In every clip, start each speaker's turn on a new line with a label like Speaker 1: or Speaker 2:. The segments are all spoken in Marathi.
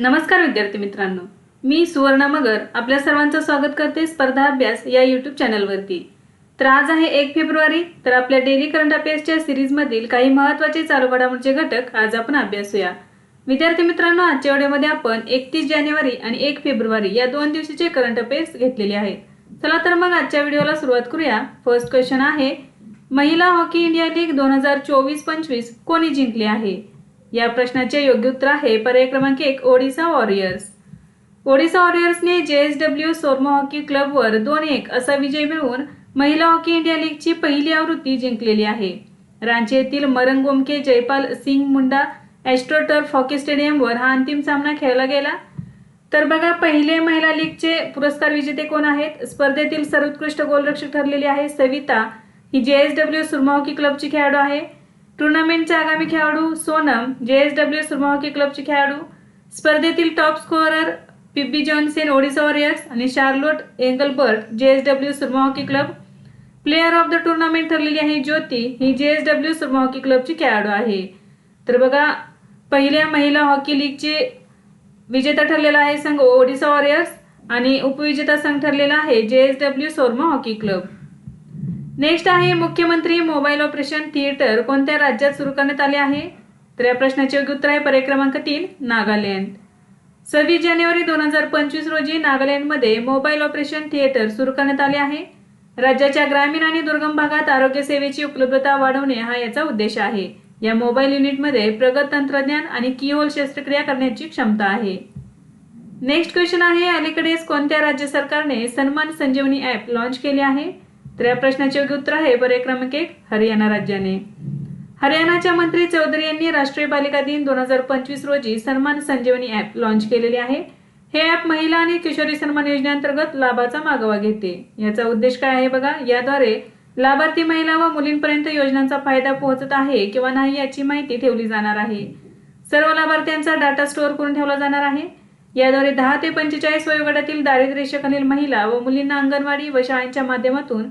Speaker 1: नमस्कार विद्यार्थी मित्रांनो. मी सुवर्णा मगर आपल्या सर्वांचं स्वागत करते स्पर्धा अभ्यास या यूट्यूब चॅनलवरती तर आज आहे एक फेब्रुवारी तर आपल्या डेली करंट अफेअर्सच्या सिरीजमधील काही महत्त्वाचे चालू घडामोडीचे घटक आज आपण अभ्यासूया विद्यार्थी मित्रांनो आजच्या व्हिडिओमध्ये आपण एकतीस जानेवारी आणि एक फेब्रुवारी या दोन दिवशीचे करंट अफेअर्स घेतलेले आहेत. चला तर मग आजच्या व्हिडिओला सुरुवात करूया. फर्स्ट क्वेश्चन आहे महिला हॉकी इंडिया लीग दोन हजार चोवीस पंचवीस कोणी जिंकले आहे? या प्रश्नाचे योग्य उत्तर आहे. पर्याय क्रमांक एक Odisha warriors. Odisha वॉरियर्सने J S W Soorma hockey क्लबवर दोन एक असा विजय मिळवून महिला हॉकी इंडिया लीगची पहिली आवृत्ती जिंकलेली आहे. रांची येथील मरंगोमके जयपाल सिंग मुंडा ॲस्ट्रोटर्फ हॉकी स्टेडियमवर हा अंतिम सामना खेळला गेला. तर बघा पहिले महिला लीगचे पुरस्कार विजेते कोण आहेत? स्पर्धेतील सर्वोत्कृष्ट गोलरक्षक ठरलेली आहे सविता. ही J S W Soorma hockey क्लबची खेळाडू आहे. टुर्नामेंटचे आगामी खेळाडू Sonam J S W Soorma hockey क्लबचे खेळाडू स्पर्धेतील top scorer Yibbi Jansen Odisha warriors आणि Charlotte Englebert J S W Soorma hockey club player of the tournament ठरलेली आहे. ज्योती ही J S W Soorma hockey क्लबची खेळाडू आहे. तर बघा पहिल्या महिला हॉकी लीगचे विजेता ठरलेला आहे संघ ओडिसा वॉरियर्स आणि उपविजेता संघ ठरलेला आहे J S W Soorma hockey club. Next आहे मुख्यमंत्री मोबाईल ऑपरेशन थिएटर. कोणत्या राज्यात सुरू करण्यात आले आहे? तर या प्रश्नाचे योग्य उत्तर आहे पर्याय क्रमांक तीन नागालँड. सव्वीस जानेवारी दोन हजार पंचवीस रोजी नागालँडमध्ये मोबाईल ऑपरेशन थिएटर सुरू करण्यात आले आहे. राज्याच्या ग्रामीण आणि दुर्गम भागात आरोग्य सेवेची उपलब्धता वाढवणे हा याचा उद्देश आहे. या मोबाईल युनिटमध्ये प्रगत तंत्रज्ञान आणि किओल शस्त्रक्रिया करण्याची क्षमता आहे. नेक्स्ट क्वेश्चन आहे अलीकडेच कोणत्या राज्य सरकारने सन्मान संजीवनी ॲप लॉन्च केले आहे? तर या प्रश्नाचे योग्य उत्तर आहे. पर्याय क्रमांक एक हरियाणा राज्याने. हरियाणाच्या मंत्री चौधरी यांनी राष्ट्रीय बालिका दिन दोन हजार पंचवीस रोजी सन्मान संजीवनी ॲप लॉन्च केलेले आहे. हे ॲप महिला आणि किशोरी सन्मान योजनेअंतर्गत लाभाचा मागोवा घेते. याचा उद्देश काय आहे बघा? याद्वारे लाभार्थी महिला व मुलींपर्यंत योजनांचा फायदा पोहोचत आहे किंवा नाही याची माहिती ठेवली जाणार आहे. सर्व लाभार्थ्यांचा डाटा स्टोअर करून ठेवला जाणार आहे. याद्वारे दहा ते पंचेचाळीस वयोगटातील दारिद्र्यरेषेखालील महिला व मुलींना अंगणवाडी व शाळांच्या माध्यमातून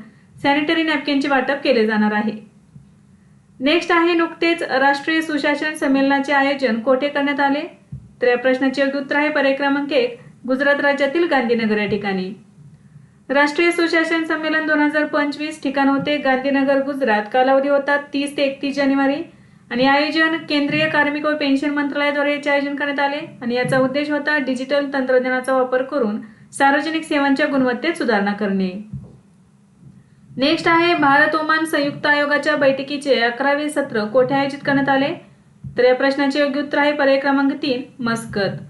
Speaker 1: सॅनिटरी नॅपकिनचे वाटप केले जाणार आहे. नेक्स्ट आहे नुकतेच राष्ट्रीय सुशासन संमेलनाचे आयोजन कोठे करण्यात आले? तर या प्रश्नाचे योग्य उत्तर आहे पर्याय क्रमांक एक गुजरात राज्यातील गांधीनगर या ठिकाणी. राष्ट्रीय सुशासन संमेलन दोन हजार पंचवीस ठिकाण होते. गांधीनगर गुजरात. कालावधी होता तीस ते एकतीस जानेवारी. आणि आयोजन केंद्रीय कार्मिक व पेन्शन मंत्रालयाद्वारे याचे आयोजन करण्यात आले. आणि याचा उद्देश होता डिजिटल तंत्रज्ञानाचा वापर करून सार्वजनिक सेवांच्या गुणवत्तेत सुधारणा करणे. नेक्स्ट आहे भारत ओमान संयुक्त आयोगाच्या बैठकीचे अकरावे सत्र कोठे आयोजित करण्यात आले? तर या प्रश्नाचे योग्य उत्तर आहे पर्याय क्रमांक तीन मस्कत.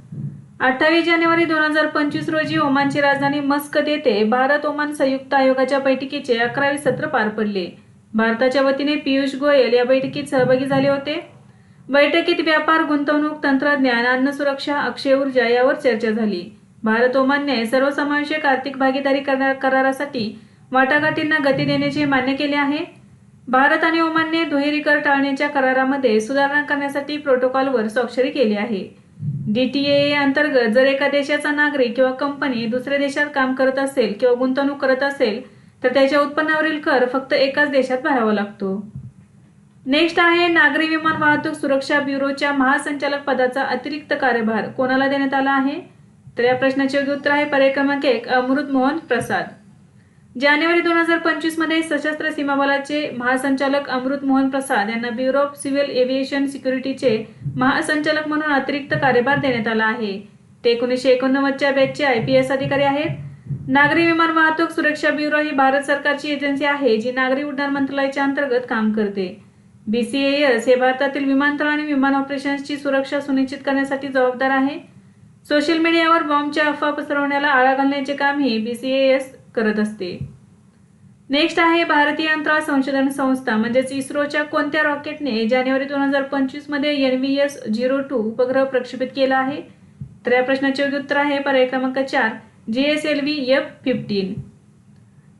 Speaker 1: अठ्ठावीस जानेवारी दोन हजार पंचवीस रोजी ओमानची राजधानी मस्कत येथे भारत ओमान संयुक्त आयोगाच्या बैठकीचे अकरावे सत्र पार पडले. भारताच्या वतीने पियुष गोयल या बैठकीत सहभागी झाले होते. बैठकीत व्यापार गुंतवणूक तंत्रज्ञान अन्न सुरक्षा अक्षय ऊर्जा यावर चर्चा झाली. भारत ओमानने सर्वसमावेशक आर्थिक भागीदारी करणार करारासाठी वाटाघाटींना गती देण्याचे मान्य केले आहे. भारत आणि ओमानने दुहेरी कर टाळण्याच्या करारामध्ये सुधारणा करण्यासाठी प्रोटोकॉलवर स्वाक्षरी केली आहे. डी टी ए अंतर्गत जर एका देशाचा नागरिक किंवा कंपनी दुसऱ्या देशात काम करत असेल किंवा गुंतवणूक करत असेल तर त्याच्या उत्पन्नावरील कर फक्त एकाच देशात भरावा लागतो. नेक्स्ट आहे नागरी विमान वाहतूक सुरक्षा ब्युरोच्या महासंचालक पदाचा अतिरिक्त कार्यभार कोणाला देण्यात आला आहे? तर या प्रश्नाचे योग्य उत्तर आहे पर्याय क्रमांक एक अमृत मोहन प्रसाद. जानेवारी दोन हजार पंचवीसमध्ये सशस्त्र सीमाबलाचे महासंचालक अमृत मोहन प्रसाद यांना ब्युरो ऑफ सिव्हिल एव्हिएशन सिक्युरिटीचे महासंचालक म्हणून अतिरिक्त कार्यभार देण्यात आला आहे. ते एकोणीसशे एकोणनव्वदच्या बॅचचे आय पी एस अधिकारी आहेत. नागरी विमान वाहतूक सुरक्षा ब्युरो ही भारत सरकारची एजन्सी आहे जी नागरी उड्डाण मंत्रालयाच्या अंतर्गत काम करते. बीसीएएस हे भारतातील विमानतळ आणि विमान ऑपरेशन्सची सुरक्षा सुनिश्चित करण्यासाठी जबाबदार आहे. सोशल मीडियावर बॉम्बच्या अफवा पसरवण्याला आळा घालण्याचे कामही बीसीएएस करत असते. नेक्स्ट आहे भारतीय अंतराळ संशोधन संस्था म्हणजेच इस्रोच्या कोणत्या रॉकेटने जानेवारी दोन हजार पंचवीसमध्ये N V S zero two उपग्रह प्रक्षेपित केला आहे? तर या प्रश्नाचे योग्य उत्तर आहे पर्याय क्रमांक चार G S L V F fifteen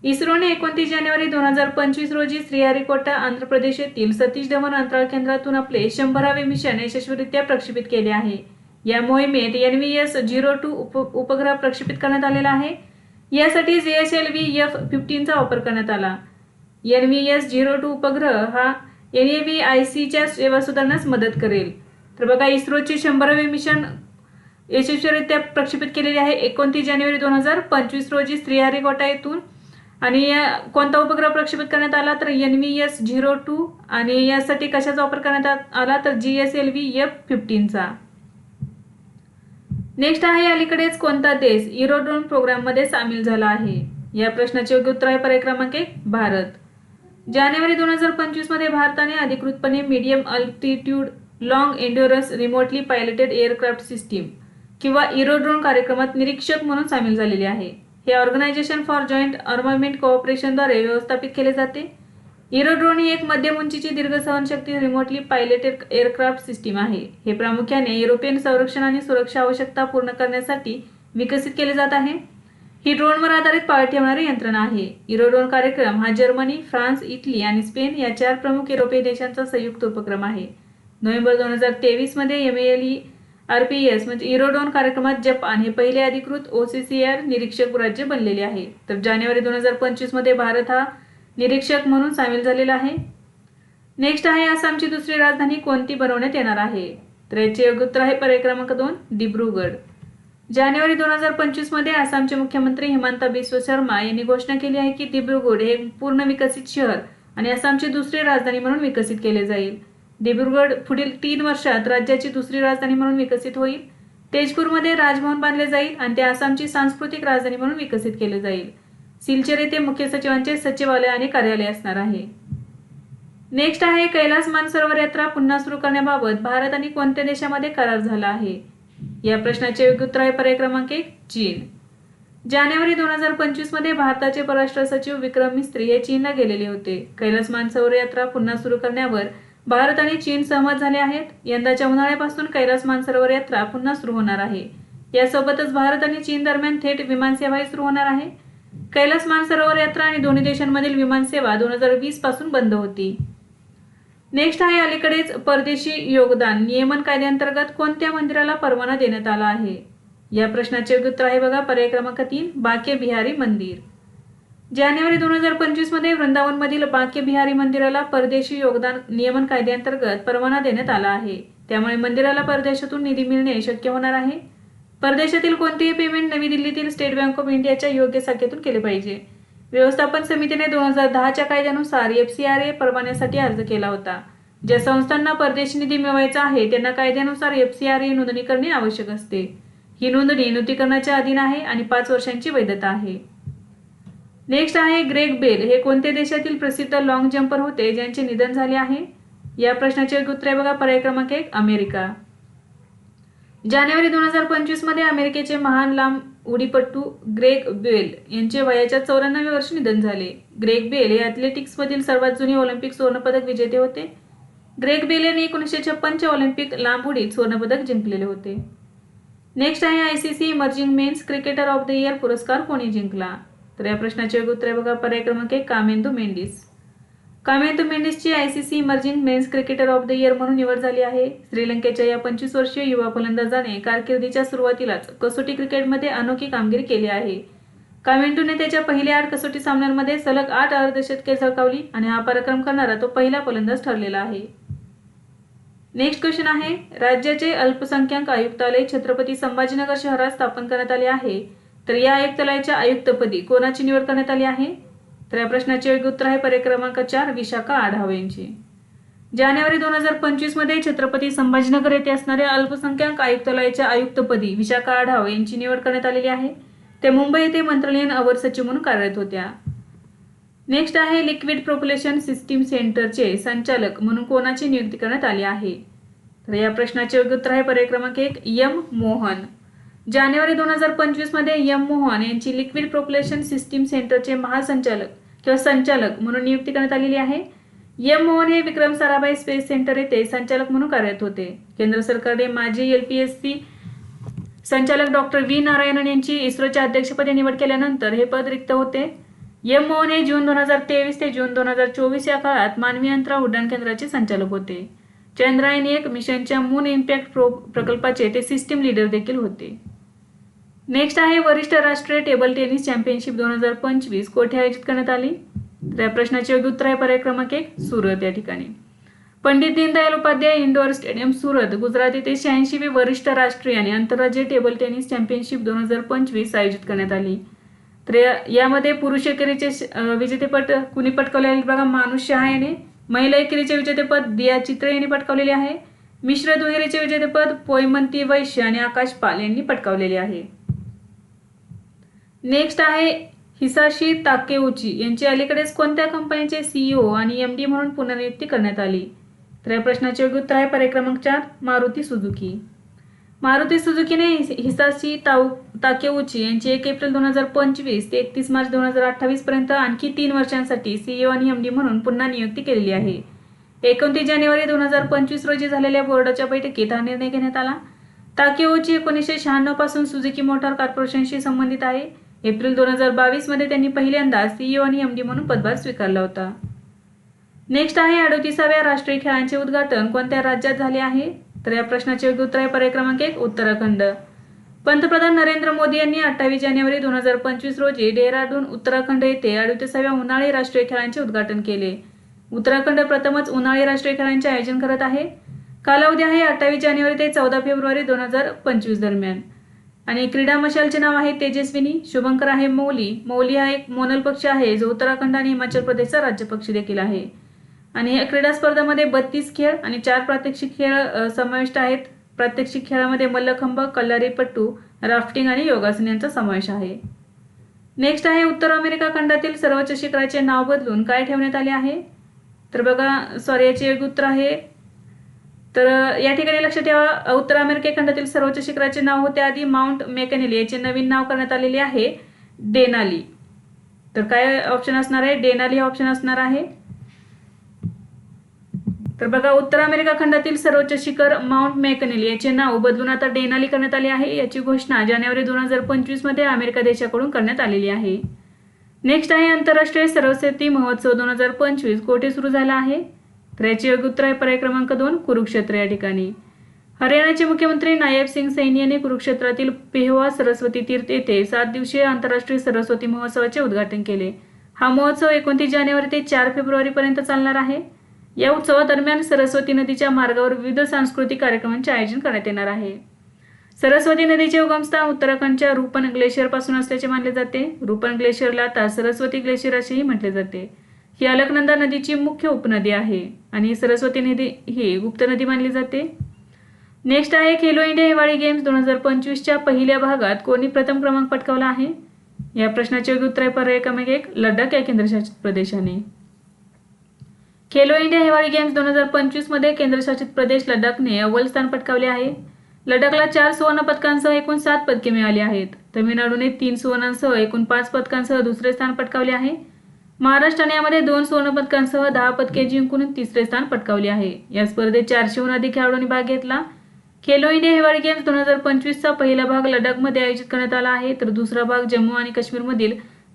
Speaker 1: इस्रोने एकोणतीस जानेवारी दोन हजार पंचवीस रोजी श्रीहरिकोटा आंध्र प्रदेश येथील सतीश धवन अंतराळ केंद्रातून आपले शंभरावे मिशन यशस्वीरित्या प्रक्षेपित केले आहे. या मोहिमेत N V S zero two उप उपग्रह प्रक्षेपित करण्यात आलेला आहे. यासाठी G S L V F फिफ्टीनचा वापर करण्यात आला. N V S zero two उपग्रह हा एन ए व्ही आय सीच्या सेवा सुधारण्यास मदत करेल. तर बघा इस्रोचे शंभरावे मिशन यशस्वीरित्या प्रक्षेपित केलेली आहे. एकोणतीस जानेवारी दोन हजार पंचवीस रोजी श्रीहरिकोटा येथून. आणि कोणता उपग्रह प्रक्षेपित करण्यात आला? तर N V S zero two आणि यासाठी कशाचा वापर करण्यात आ- आला? तर G S L V F फिफ्टीनचा next आहे अलीकडेच कोणता देश इरोड्रोन प्रोग्राममध्ये सामील झाला आहे? या प्रश्नाचे योग्य उत्तर आहे पर्याय क्रमांक एक भारत. जानेवारी दोन हजार पंचवीसमध्ये भारताने अधिकृतपणे medium altitude long endurance remotely piloted aircraft system किंवा इरोड्रोन कार्यक्रमात निरीक्षक म्हणून सामील झालेले आहे. हे ऑर्गनायझेशन फॉर जॉईंट आर्मामेंट कोऑपरेशनद्वारे व्यवस्थापित केले जाते. इरोड्रोन ही एक मध्यम उंचीची दीर्घ सहनशक्ती रिमोटली पायलट एअरक्राफ्ट सिस्टीम आहे. हे प्रामुख्याने युरोपियन संरक्षण आणि सुरक्षा आवश्यकता पूर्ण करण्यासाठी विकसित केले जात आहे. ही ड्रोनवर आधारित पाळ ठेवणारी यंत्रणा आहे. इरोड्रोन कार्यक्रम हा जर्मनी फ्रान्स इटली आणि स्पेन या चार प्रमुख युरोपीय देशांचा संयुक्त उपक्रम आहे. नोव्हेंबर दोन हजार तेवीसमध्ये M L E R P S म्हणजे इरोडोन कार्यक्रमात जपान हे पहिले अधिकृत ओ सी सी आर निरीक्षक राज्य बनलेले आहे. तर जानेवारी दोन हजार पंचवीसमध्ये भारत हा निरीक्षक म्हणून सामील झालेला आहे. नेक्स्ट आहे आसामची दुसरी राजधानी कोणती बनवण्यात येणार आहे? तर याचे योग्य उत्तर आहे पर्याय क्रमांक दोन दिब्रुगड. जानेवारी दोन हजार पंचवीसमध्ये आसामचे मुख्यमंत्री हिमंता बिस्व शर्मा यांनी घोषणा केली आहे की दिब्रुगड हे पूर्ण विकसित शहर आणि आसामची दुसरी राजधानी म्हणून विकसित केले जाईल. दिब्रुगड पुढील तीन वर्षात राज्याची दुसरी राजधानी म्हणून विकसित होईल. तेजपूरमध्ये राजभवन बांधले जाईल आणि ते आसामची सांस्कृतिक राजधानी म्हणून विकसित केले जाईल. सिलचर येथे मुख्य सचिवांचे सचिवालय आणि कार्यालय असणार आहे. नेक्स्ट आहे कैलास मानसरोवर यात्रा पुन्हा सुरू करण्याबाबत भारत आणि कोणत्या देशामध्ये करार झाला आहे? या प्रश्नाचे योग्य उत्तर आहे पर्याय क्रमांक एक चीन. जानेवारी दोन हजार पंचवीसमध्ये भारताचे परराष्ट्र सचिव विक्रम मिस्त्री हे चीनला गेलेले होते. कैलास मानसरोवर यात्रा पुन्हा सुरू करण्यावर भारत आणि चीन सहमत झाले आहेत. यंदाच्या उन्हाळ्यापासून कैलास मानसरोवर यात्रा पुन्हा सुरू होणार आहे. यासोबतच भारत आणि चीन दरम्यान थेट विमानसेवाही सुरू होणार आहे. कैलास मानसरोवर यात्रा आणि दोन्ही देशांमधील विमानसेवा दोन हजार वीसपासून बंद होती. नेक्स्ट आहे अलीकडेच परदेशी योगदान. नियमन कायद्याअंतर्गत कोणत्या मंदिराला परवाना देण्यात आला आहे? या प्रश्नाचे उत्तर आहे बघा पर्याय क्रमांक तीन बाके बिहारी मंदिर. जानेवारी दोन हजार पंचवीसमध्ये वृंदावनमधील बाके बिहारी मंदिराला परदेशी योगदान नियमन कायद्याअंतर्गत परवाना देण्यात आला आहे. त्यामुळे मंदिराला परदेशातून निधी मिळणे शक्य होणार आहे. परदेशातील कोणतेही पेमेंट नवी दिल्लीतील स्टेट बँक ऑफ इंडियाच्या योग्य शाखेतून केले पाहिजे. व्यवस्थापन समितीने दोन हजार दहाच्या कायद्यानुसार एफ सी आर ए परवान्यासाठी अर्ज केला होता. ज्या संस्थांना परदेशी निधी मिळवायचा आहे त्यांना कायद्यानुसार एफ सी आर ए नोंदणी करणे आवश्यक असते. ही नोंदणी नूतीकरणाच्या अधीन आहे आणि पाच वर्षांची वैधता आहे. नेक्स्ट आहे ग्रेग बेल हे कोणत्या देशातील प्रसिद्ध लॉंग जम्पर होते ज्यांचे निधन झाले आहे? या प्रश्नाचे उत्तर आहे बघा पर्याय क्रमांक एक अमेरिका. जानेवारी दोन हजार पंचवीसमध्ये अमेरिकेचे महान लांब उडीपट्टू ग्रेग बेल यांचे वयाच्या चौऱ्याण्णव्या वर्षी निधन झाले. ग्रेग बेल हे ॲथलेटिक्समधील सर्वात जुने ऑलिम्पिक सुवर्णपदक विजेते होते. ग्रेग बेल यांनी एकोणीसशे छप्पनच्या ऑलिम्पिक लांब उडीत सुवर्णपदक जिंकलेले होते. नेक्स्ट आहे I C C emerging men's cricketer of the year पुरस्कार कोणी जिंकला? तर या प्रश्नाचे योग्य उत्तर आहे बघा. पर्याय क्रमांक एक Kamindu Mendis. Kamindu मेंडिसची I C C emerging men's cricketer of the year म्हणून निवड झाली आहे. श्रीलंकेच्या या पंचवीस वर्षीय युवा फलंदाजाने कारकिर्दीच्या सुरुवातीलाच कसोटी क्रिकेटमध्ये अनोखी कामगिरी केली आहे. कामेंटूने त्याच्या पहिल्या आठ कसोटी सामन्यांमध्ये सलग आठ अर्धशतके झळकावली आणि हा पराक्रम करणारा तो पहिला फलंदाज ठरलेला आहे. नेक्स्ट क्वेश्चन आहे राज्याचे अल्पसंख्याक आयुक्तालय छत्रपती संभाजीनगर शहरात स्थापन करण्यात आले आहे. तर या आयुक्तालयाच्या आयुक्तपदी कोणाची निवड करण्यात आली आहे? तर या प्रश्नाचे योग्य उत्तर आहे पर्याय क्रमांक चार विशाखा आढाव यांची जानेवारी दोन हजार पंचवीसमध्ये छत्रपती संभाजीनगर येथे असणाऱ्या अल्पसंख्याक आयुक्तालयाच्या आयुक्तपदी विशाखा आढाव यांची निवड करण्यात आलेली आहे. ते मुंबई येथे मंत्रालयीन अवर सचिव म्हणून कार्यरत होत्या. नेक्स्ट आहे लिक्विड प्रोपुलेशन सिस्टीम सेंटरचे संचालक म्हणून कोणाची नियुक्ती करण्यात आली आहे? तर या प्रश्नाचे योग्य उत्तर आहे पर्याय क्रमांक एक यम मोहन. जानेवारी दोन हजार पंचवीसमध्ये यम मोहन यांची लिक्विड प्रोपुलेशन सिस्टीम सेंटरचे महासंचालक किंवा संचालक म्हणून नियुक्ती करण्यात आलेली आहे. यम मोहन हे विक्रम साराभाई स्पेस सेंटर येथे संचालक म्हणून कार्यरत होते. केंद्र सरकारने माजी एल पी एस सी संचालक डॉक्टर व्ही नारायणन यांची इस्रोच्या अध्यक्षपदी निवड केल्यानंतर हे पद रिक्त होते. एम मोहन हे जून दोन हजार तेवीस ते जून दोन हजार चोवीस या काळात मानवी अंतराळ उड्डाण केंद्राचे संचालक होते. चंद्रायन एक मिशनच्या मून इम्पॅक्ट प्रो प्रकल्पाचे ते सिस्टीम लीडर देखील होते. नेक्स्ट आहे वरिष्ठ राष्ट्रीय टेबल टेनिस चॅम्पियनशिप दोन हजार पंचवीस. कोठे आयोजित करण्यात आली? तर या प्रश्नाचे योग्य उत्तर आहे पर्याय क्रमांक एक सुरत या ठिकाणी. पंडित दीनदयाल उपाध्याय इंडोर स्टेडियम सुरत गुजरात येथे शहाऐंशीवी वरिष्ठ राष्ट्रीय आणि आंतरराज्य टेबल टेनिस चॅम्पियनशिप दोन हजार पंचवीस आयोजित करण्यात आली. तर यामध्ये पुरुष एकेरीचे श- विजेतेपद कुणी पटकावले बघा मानुष शहा याने. महिला एकेरीचे विजेतेपद दिया चित्र यांनी पटकावलेले आहे. मिश्र दुहेरीचे विजेतेपद पोयमंती वैश्य आणि आकाश पाल यांनी पटकावलेले आहे. नेक्स्ट आहे हिसाशी ताकेउची. यांची अलीकडेच कोणत्या कंपनीचे सीईओ आणि एम डी म्हणून पुनर्नियुक्ती करण्यात आली? तर या प्रश्नाचे योग्य उत्तर आहे पर्याय क्रमांक चार मारुती सुझुकी. मारुती सुझुकीने हिसाशी ताऊ ताकेउची यांची एक एप्रिल दोन हजार पंचवीस ते एकतीस मार्च दोन हजार अठ्ठावीस पर्यंत आणखी तीन वर्षांसाठी सीईओ आणि एम डी म्हणून पुन्हा नियुक्ती केलेली आहे. एकोणतीस जानेवारी दोन हजार पंचवीस रोजी झालेल्या बोर्डाच्या बैठकीत हा निर्णय घेण्यात आला. ताकेओची एकोणीसशे शहाण्णवपासून सुझुकी मोटार कॉर्पोरेशनशी संबंधित आहे. एप्रिल दोन हजार बावीसमध्ये त्यांनी पहिल्यांदा सीईओ आणि एमडी म्हणून पदभार स्वीकारला होता. नेक्स्ट आहे अडोतीसाव्या राष्ट्रीय खेळांचे उद्घाटन. कोणत्या राज्यात झाले आहे? तर या प्रश्नाचे योग्य उत्तर आहे पर्याय क्रमांक एक उत्तराखंड. पंतप्रधान नरेंद्र मोदी यांनी अठ्ठावीस जानेवारी दोन हजार पंचवीस रोजी डेहराडून उत्तराखंड येथे अडोतीसाव्या उन्हाळी राष्ट्रीय खेळांचे उद्घाटन केले. उत्तराखंड प्रथमच उन्हाळी राष्ट्रीय खेळांचे आयोजन करत आहे. कालावधी आहे अठ्ठावीस जानेवारी ते चौदा फेब्रुवारी दोन हजार पंचवीस दरम्यान. आणि क्रीडा मशालचे नाव आहे तेजस्विनी शुभंकर आहे मौली मौली हा एक मोनल पक्षी आहे जो उत्तराखंड आणि हिमाचल प्रदेशचा राज्य पक्षी देखील आहे. आणि या क्रीडा स्पर्धामध्ये बत्तीस खेळ आणि चार प्रात्यक्षिक खेळ समाविष्ट आहेत. प्रात्यक्षिक खेळामध्ये मल्लखंब कल्लारीपट्टू राफ्टिंग आणि योगासन यांचा समावेश आहे. नेक्स्ट आहे उत्तर अमेरिका खंडातील सर्वोच्च शिखराचे नाव बदलून काय ठेवण्यात आले आहे? तर बघा सॉरी याचे योग्य उत्तर आहे तर या ठिकाणी लक्षात ठेवा उत्तर अमेरिके खंडातील सर्वोच्च शिखराचे नाव होते आधी माउंट मेकॅनिली. याचे नवीन नाव करण्यात आलेले आहे डेनाली. तर काय ऑप्शन असणार आहे? डेनाली हा ऑप्शन असणार आहे. तर बघा उत्तर अमेरिका खंडातील सर्वोच्च शिखर माउंट मेकनिल. याचे नाव बदलून आता डेनाली करण्यात आले आहे. याची घोषणा जानेवारी दोन हजार पंचवीसमध्ये अमेरिका देशाकडून करण्यात आलेली आहे. नेक्स्ट आहे आंतरराष्ट्रीय सरस्वती महोत्सव दोन हजार पंचवीस. कोठे सुरू झाला आहे? तर याचे योग्य उत्तर आहे पर्याय क्रमांक दोन कुरुक्षेत्र या ठिकाणी. हरियाणाचे मुख्यमंत्री नायब सिंग सैनी यांनी कुरुक्षेत्रातील पेहवा सरस्वती तीर्थ येथे सात दिवसीय आंतरराष्ट्रीय सरस्वती महोत्सवाचे उद्घाटन केले. हा महोत्सव एकोणतीस जानेवारी ते चार फेब्रुवारी पर्यंत चालणार आहे. या उत्सवादरम्यान सरस्वती नदीच्या मार्गावर विविध सांस्कृतिक कार्यक्रमांचे आयोजन करण्यात येणार आहे. सरस्वती नदीचे उगमस्थान उत्तराखंडच्या रूपन ग्लेशियरपासून असल्याचे मानले जाते. रूपन ग्लेशियरला आता सरस्वती ग्लेशियर असेही म्हटले जाते. ही अलकनंदा नदीची मुख्य उपनदी आहे आणि सरस्वती नदी ही गुप्त नदी मानली जाते. नेक्स्ट आहे खेलो इंडिया हिवाळी गेम्स दोन हजार पंचवीसच्या पहिल्या भागात कोणी प्रथम क्रमांक पटकावला आहे? या प्रश्नाचे योग्य उत्तर आहे पर्याय क्रमांक एक लडाख या केंद्रशासित प्रदेशाने. खेलो इंडिया हिवाळी गेम्स दोन हजार पंचवीसमध्ये केंद्रशासित प्रदेश लडाखने अव्वल स्थान पटकावले आहे. लडाखला चार सुवर्ण पदकांसह एकूण सात पदके मिळाली आहेत. तमिळनाडूने तीन सुवर्णांसह एकूण पाच पदकांसह दुसरे स्थान पटकावले आहे. महाराष्ट्राने यामध्ये दोन सुवर्णपदकांसह दहा पदके जिंकून तिसरे स्थान पटकावले आहे. या स्पर्धेत चारशेहून अधिक खेळाडूंनी भाग घेतला. खेलो इंडिया हिवाळी गेम्स दोन हजार पंचवीसचा पहिला भाग लडाखमध्ये आयोजित करण्यात आला आहे. तर दुसरा भाग जम्मू आणि काश्मीरमधील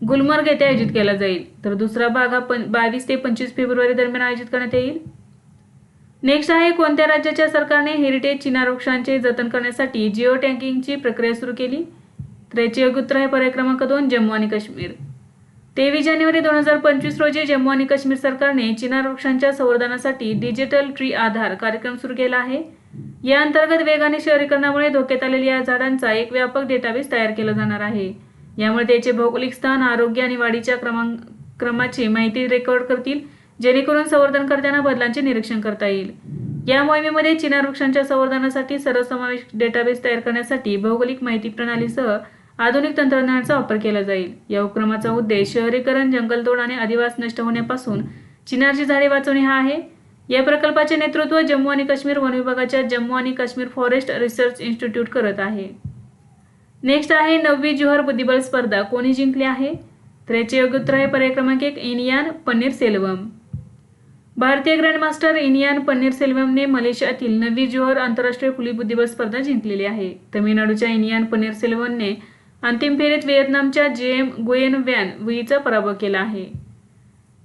Speaker 1: गुलमर्ग येथे आयोजित केला जाईल. तर दुसरा भाग हा पण बावीस ते पंचवीस फेब्रुवारी दरम्यान आयोजित करण्यात येईल. नेक्स्ट आहे कोणत्या राज्याच्या सरकारने हेरिटेज चिनार वृक्षांचे जतन करण्यासाठी जिओ टँकिंगची प्रक्रिया सुरू केली? तर याचे योग्य उत्तर आहे पर्याय क्रमांक दोन जम्मू आणि काश्मीर. तेवीस जानेवारी दोन हजार पंचवीस रोजी जम्मू आणि काश्मीर सरकारने चिनार वृक्षांच्या संवर्धनासाठी डिजिटल ट्री आधार कार्यक्रम सुरू केला आहे. या अंतर्गत वेगाने शहरीकरणामुळे धोक्यात आलेल्या या झाडांचा एक व्यापक डेटाबेस तयार केला जाणार आहे. यामुळे त्याचे भौगोलिक स्थान आरोग्य आणि वाढीच्या क्रमांक क्रमाची माहिती रेकॉर्ड करतील जेणेकरून संवर्धन करताना बदलांचे निरीक्षण करता येईल. या मोहिमेमध्ये चिनार वृक्षांच्या संवर्धनासाठी सर्वसमावेश डेटाबेस तयार करण्यासाठी भौगोलिक माहिती प्रणालीसह आधुनिक तंत्रज्ञानाचा वापर केला जाईल. या उपक्रमाचा उद्देश शहरीकरण जंगलतोड आणि अधिवास नष्ट होण्यापासून चिनारची झाडे वाचवणे हा आहे. या प्रकल्पाचे नेतृत्व जम्मू आणि काश्मीर वन विभागाच्या जम्मू आणि काश्मीर फॉरेस्ट रिसर्च इन्स्टिट्यूट करत आहे. नेक्स्ट आहे नववी जुहर बुद्धिबळ स्पर्धा. कोणी जिंकली आहे? तर याचे योग्य उत्तर आहे पर्याय क्रमांक एक इनियान पन्नीर सेल्वम. भारतीय ग्रँडमास्टर इनियान पन्नीर सेल्वमने मलेशियातील नवी जोहर आंतरराष्ट्रीय खुली बुद्धिबळ स्पर्धा जिंकलेली आहे. तमिळनाडूच्या इनियान पन्नीर सेल्वमने अंतिम फेरीत व्हिएतनामच्या जे एम गुएन वॅन वुईचा पराभव केला आहे.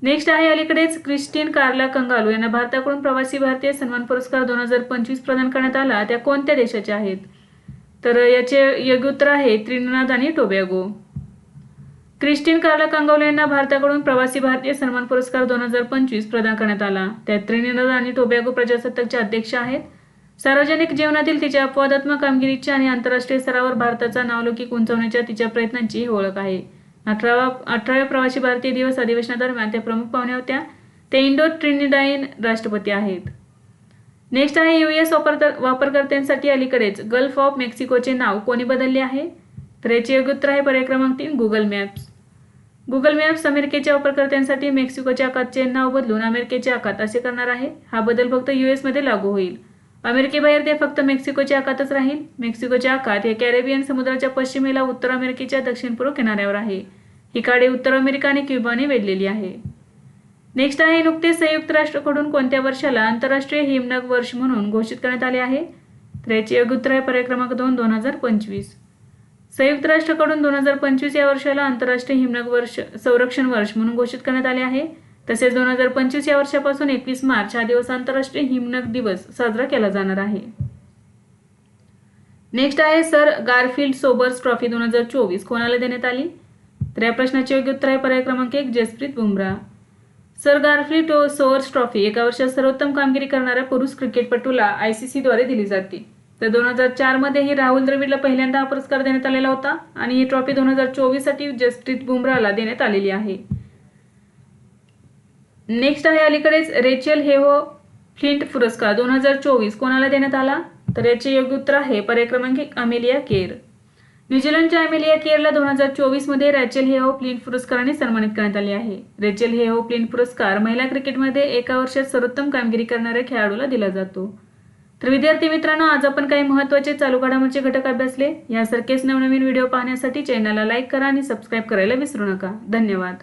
Speaker 1: नेक्स्ट आहे अलीकडेच क्रिस्टीन कार्ला कंगालू यांना भारताकडून प्रवासी भारतीय सन्मान पुरस्कार दोन हजार पंचवीस प्रदान करण्यात आला. त्या कोणत्या देशाच्या आहेत? तर याचे योग्य उत्तर आहे त्रिनाद आणि टोबॅगो. क्रिस्टीन कार्ला कांगवले यांना भारताकडून प्रवासी भारतीय सन्मान पुरस्कार दोन हजार पंचवीस प्रदान करण्यात आला. त्या त्रिनिदाद आणि टोबॅगो प्रजासत्ताकच्या अध्यक्ष आहेत. सार्वजनिक जीवनातील तिच्या अपवादात्मक कामगिरीच्या आणि आंतरराष्ट्रीय स्तरावर भारताचा नावलौकिक उंचावण्याच्या तिच्या प्रयत्नांची ही ओळख आहे. अठरावा अठराव्या प्रवासी भारतीय दिवस अधिवेशनादरम्यान त्या प्रमुख पाहुण्या होत्या. ते इंडो ट्रिनिडाईन राष्ट्रपती आहेत. नेक्स्ट आहे एस वापर वापरकर्त्यांसाठी अलीकडेच गल्फ ऑफ मेक्सिकोचे नाव कोणी बदलले आहे? तर याचे योग्य उत्तर आहे पर्याय क्रमांक तीन गुगल मॅप्स. गुगल मॅप्स अमेरिकेच्या वापरकर्त्यांसाठी मेक्सिकोच्या आखातचे नाव बदलून अमेरिकेचे आखात असे करणार आहे. हा बदल फक्त यू एसमध्ये लागू होईल. अमेरिकेबाहेर ते फक्त मेक्सिकोच्या आखातच राहील. मेक्सिकोच्या आखात हे कॅरेबियन समुद्राच्या पश्चिमेला उत्तर अमेरिकेच्या दक्षिण पूर्व किनाऱ्यावर आहे. ही काडे उत्तर अमेरिका आणि क्युबाने वेढलेली आहे. नेक्स्ट आहे नुकतेच संयुक्त राष्ट्राकडून कोणत्या वर्षाला आंतरराष्ट्रीय हिमनग वर्ष म्हणून घोषित करण्यात आले आहे? तर याची योग्य उत्तर आहे पर्याय क्रमांक दोन दोन हजार पंचवीस. संयुक्त राष्ट्राकडून दोन हजार पंचवीस या वर्षाला आंतरराष्ट्रीय हिमनग वर्ष संरक्षण वर्ष म्हणून घोषित करण्यात आले आहे. तसेच दोन हजार पंचवीस या वर्षापासून एकवीस मार्च हा दिवस आंतरराष्ट्रीय हिमनग दिवस साजरा केला जाणार आहे. नेक्स्ट आहे सर गारफिल्ड सोबर्स ट्रॉफी दोन हजार चोवीस. कोणाला देण्यात आली? तर या प्रश्नाचे योग्य उत्तर आहे पर्याय क्रमांक एक Jasprit Bumrah sir Garfield Sobers trophy एका वर्षात सर्वोत्तम कामगिरी करणाऱ्या पुरुष क्रिकेटपटूला आय सी सीद्वारे दिली जाते. तर दोन हजार चारमध्येही राहुल द्रविडला पहिल्यांदा हा पुरस्कार देण्यात आलेला होता आणि ही ट्रॉफी दोन हजार चोवीससाठी जसप्रीत बुमराला देण्यात आलेली आहे. नेक्स्ट आहे अलीकडेच रेचेल हेवो हो फ्लिंट पुरस्कार. दोन हजार चोवीस कोणाला देण्यात आला? तर याचे योग्य उत्तर आहे पर्याय क्रमांक अमेलिया केर. न्यूझीलंडच्या अमेलिया केरला दोन हजार चोवीसमध्ये रॅचेल हेहो प्लिंट पुरस्काराने सन्मानित करण्यात आले आहे. रेचेल हेओ प्लिंट हो पुरस्कार महिला क्रिकेटमध्ये एका वर्षात सर्वोत्तम कामगिरी करणाऱ्या खेळाडूला दिला जातो. तर विद्यार्थी मित्रांनो आज आपण काही महत्त्वाचे चालू घडामोडीचे घटक अभ्यासले. यासारखेच नवनवीन व्हिडिओ पाहण्यासाठी चॅनलला लाईक करा आणि सबस्क्राईब करायला विसरू नका. धन्यवाद.